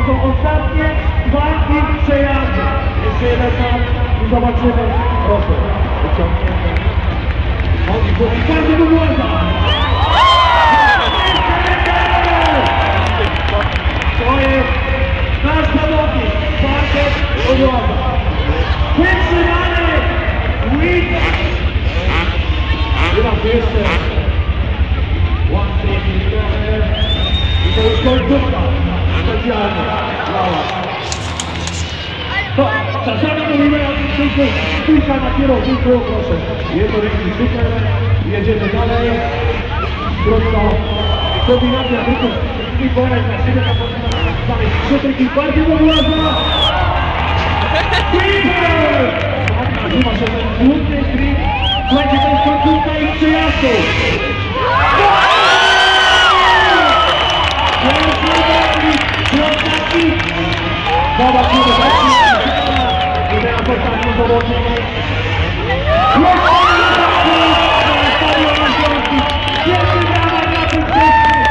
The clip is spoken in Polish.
To są ostatnie walki przejazdy. Jeszcze jeden tam i zobaczymy. Proszę, wyciągnięte. Chodzi, każdy do błęda. To jest nasz zawodnik, Bartek Odłaza. Wytrzymany Wit. Chyba tu jeszcze łatwiej i to już końcówka Santiago. Sasaki Rivera, Yes!